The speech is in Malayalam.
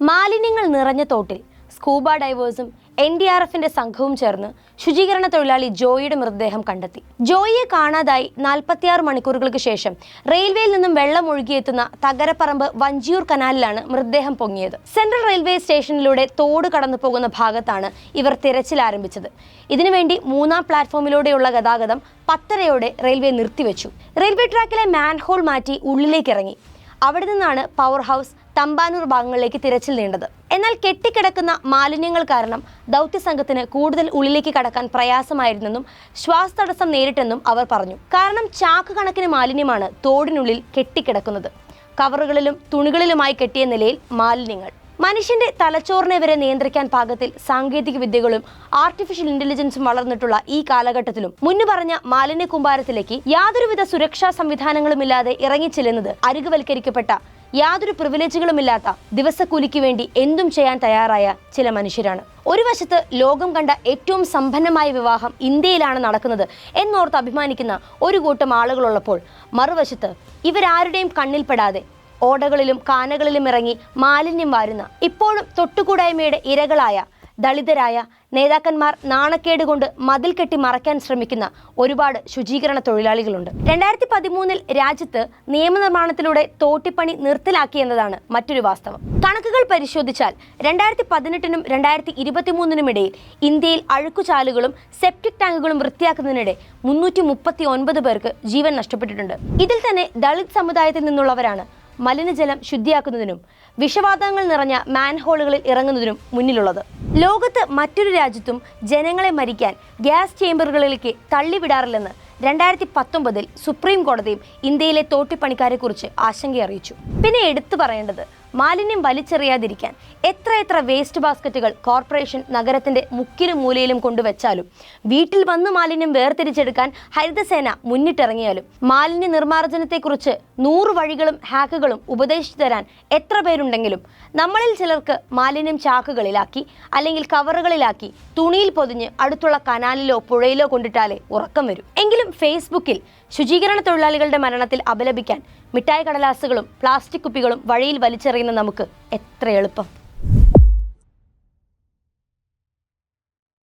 മാലിന്യങ്ങൾ നിറഞ്ഞ തോട്ടിൽ സ്കൂബ ഡൈവേഴ്സും എൻ ഡി ആർ എഫിന്റെ സംഘവും ചേർന്ന് ശുചീകരണ തൊഴിലാളി ജോയിയുടെ മൃതദേഹം കണ്ടെത്തി. ജോയിയെ കാണാതായി നാൽപ്പത്തിയാറ് മണിക്കൂറുകൾക്ക് ശേഷം റെയിൽവേയിൽ നിന്നും വെള്ളം ഒഴുകിയെത്തുന്ന തകരപ്പറമ്പ് വഞ്ചിയൂർ കനാലിലാണ് മൃതദേഹം പൊങ്ങിയത്. സെൻട്രൽ റെയിൽവേ സ്റ്റേഷനിലൂടെ തോട് കടന്നു പോകുന്ന ഭാഗത്താണ് ഇവർ തിരച്ചിൽ ആരംഭിച്ചത്. ഇതിനുവേണ്ടി മൂന്നാം പ്ലാറ്റ്ഫോമിലൂടെയുള്ള ഗതാഗതം പത്തരയോടെ റെയിൽവേ നിർത്തിവെച്ചു. റെയിൽവേ ട്രാക്കിലെ മാൻഹോൾ മാറ്റി ഉള്ളിലേക്ക് ഇറങ്ങി. അവിടെ നിന്നാണ് പവർ ഹൗസ് തമ്പാനൂർ ഭാഗങ്ങളിലേക്ക് തിരച്ചിൽ നീണ്ടത്. എന്നാൽ കെട്ടിക്കിടക്കുന്ന മാലിന്യങ്ങൾ കാരണം ദൗത്യസംഘത്തിന് കൂടുതൽ ഉള്ളിലേക്ക് കടക്കാൻ പ്രയാസമായിരുന്നെന്നും ശ്വാസതടസ്സം നേരിട്ടെന്നും അവർ പറഞ്ഞു. കാരണം ചാക്ക് കണക്കിന് മാലിന്യമാണ് തോടിനുള്ളിൽ കെട്ടിക്കിടക്കുന്നത്. കവറുകളിലും തുണികളിലുമായി കെട്ടിയ നിലയിൽ മാലിന്യങ്ങൾ. മനുഷ്യന്റെ തലച്ചോറിനെ വരെ നിയന്ത്രിക്കാൻ പാകത്തിൽ സാങ്കേതിക വിദ്യകളും ആർട്ടിഫിഷ്യൽ ഇന്റലിജൻസും വളർന്നിട്ടുള്ള ഈ കാലഘട്ടത്തിലും. മുന്നു പറഞ്ഞ മാലിന്യ കുമ്പാരത്തിലേക്ക് യാതൊരുവിധ സുരക്ഷാ സംവിധാനങ്ങളുമില്ലാതെ ഇറങ്ങിച്ചെല്ലുന്നത് അരികുവൽക്കരിക്കപ്പെട്ട യാതൊരു പ്രിവിലേജുകളുമില്ലാത്ത ദിവസക്കൂലിക്ക് വേണ്ടി എന്തും ചെയ്യാൻ തയ്യാറായ ചില മനുഷ്യരാണ്. ഒരു വശത്ത് ലോകം കണ്ട ഏറ്റവും സമ്പന്നമായ വിവാഹം ഇന്ത്യയിലാണ് നടക്കുന്നത് എന്നോർത്ത് അഭിമാനിക്കുന്ന ഒരു കൂട്ടം ആളുകളുള്ളപ്പോൾ മറുവശത്ത് ഇവരാരുടെയും കണ്ണിൽപ്പെടാതെ ഓടകളിലും കാനകളിലും ഇറങ്ങി മാലിന്യം വാരുന്ന ഇപ്പോഴും തൊട്ടുകൂടായ്മയുടെ ഇരകളായ ദളിതരായ നേതാക്കന്മാർ നാണക്കേട് കൊണ്ട് മതിൽ കെട്ടി മറയ്ക്കാൻ ശ്രമിക്കുന്ന ഒരുപാട് ശുചീകരണ തൊഴിലാളികളുണ്ട്. രണ്ടായിരത്തി പതിമൂന്നിൽ രാജ്യത്ത് നിയമനിർമ്മാണത്തിലൂടെ തോട്ടിപ്പണി നിർത്തലാക്കി എന്നതാണ് മറ്റൊരു വാസ്തവം. കണക്കുകൾ പരിശോധിച്ചാൽ രണ്ടായിരത്തി പതിനെട്ടിനും രണ്ടായിരത്തി ഇരുപത്തിമൂന്നിനും ഇടയിൽ ഇന്ത്യയിൽ അഴുക്കുചാലുകളും സെപ്റ്റിക് ടാങ്കുകളും വൃത്തിയാക്കുന്നതിനിടെ മുന്നൂറ്റി മുപ്പത്തി ഒൻപത് പേർക്ക് ജീവൻ നഷ്ടപ്പെട്ടിട്ടുണ്ട്. ഇതിൽ തന്നെ ദളിത് സമുദായത്തിൽ നിന്നുള്ളവരാണ് മലിനജലം ശുദ്ധിയാക്കുന്നതിനും വിഷവാതകങ്ങൾ നിറഞ്ഞ മാൻഹോളുകളിൽ ഇറങ്ങുന്നതിനും മുന്നിലുള്ളത്. ലോകത്ത് മറ്റൊരു രാജ്യത്തും ജനങ്ങളെ മരിക്കാൻ ഗ്യാസ് ചേംബറുകളിലേക്ക് തള്ളിവിടാറില്ലെന്ന് രണ്ടായിരത്തി പത്തൊമ്പതിൽ സുപ്രീം കോടതിയും ഇന്ത്യയിലെ തോട്ടിപ്പണിക്കാരെക്കുറിച്ച് ആശങ്ക അറിയിച്ചു പിന്നെ എടുത്തു പറയേണ്ടത് മാലിന്യം വലിച്ചെറിയാതിരിക്കാൻ എത്ര എത്ര വേസ്റ്റ് ബാസ്ക്കറ്റുകൾ കോർപ്പറേഷൻ നഗരത്തിന്റെ മുക്കിലും മൂലയിലും കൊണ്ടുവച്ചാലും വീട്ടിൽ വന്ന് മാലിന്യം വേർതിരിച്ചെടുക്കാൻ ഹരിതസേന മുന്നിട്ടിറങ്ങിയാലും മാലിന്യ നിർമ്മാർജനത്തെക്കുറിച്ച് നൂറ് വഴികളും ഹാക്കുകളും ഉപദേശിച്ചു തരാൻ എത്ര പേരുണ്ടെങ്കിലും നമ്മളിൽ ചിലർക്ക് മാലിന്യം ചാക്കുകളിലാക്കി അല്ലെങ്കിൽ കവറുകളിലാക്കി തുണിയിൽ പൊതിഞ്ഞ് അടുത്തുള്ള കനാലിലോ പുഴയിലോ കൊണ്ടിട്ടാലേ ഉറക്കം വരും. എങ്കിലും ഫേസ്ബുക്കിൽ ശുചീകരണ തൊഴിലാളികളുടെ മരണത്തിൽ അപലപിക്കാൻ മിഠായി കടലാസുകളും പ്ലാസ്റ്റിക് കുപ്പികളും വഴിയിൽ വലിച്ചെറിയുന്ന നമുക്ക് എത്ര എളുപ്പം.